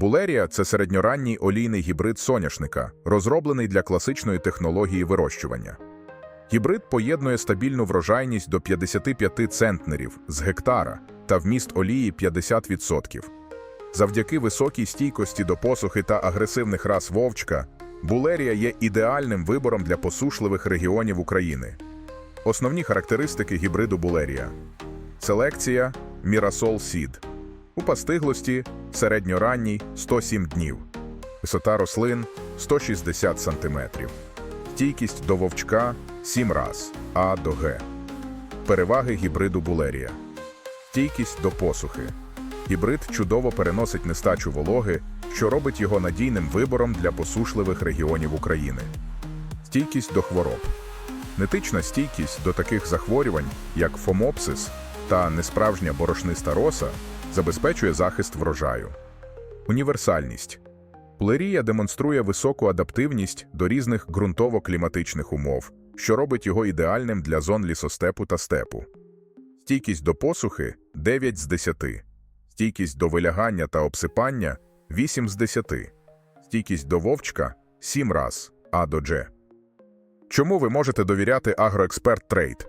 Булерія це середньоранній олійний гібрид соняшника, розроблений для класичної технології вирощування. Гібрид поєднує стабільну врожайність до 55 центнерів з гектара та вміст олії 50%. Завдяки високій стійкості до посухи та агресивних рас вовчка, булерія є ідеальним вибором для посушливих регіонів України. Основні характеристики гібриду булерія. Селекція Мірасол Сід. У пастиглості середньоранній 107 днів. Висота рослин 160 см. Стійкість до вовчка 7 раз А до Г. Переваги гібриду булерія. Стійкість до посухи. Гібрид чудово переносить нестачу вологи, що робить його надійним вибором для посушливих регіонів України. Стійкість до хвороб. Нетична стійкість до таких захворювань, як фомопсис та несправжня борошниста роса, забезпечує захист врожаю. Універсальність. Плерія демонструє високу адаптивність до різних ґрунтово-кліматичних умов, що робить його ідеальним для зон лісостепу та степу. Стійкість до посухи 9 з 10. Стійкість до вилягання та обсипання 8 з 10. Стійкість до вовчка 7 раз А до Дж. Чому ви можете довіряти Агроексперт Трейд?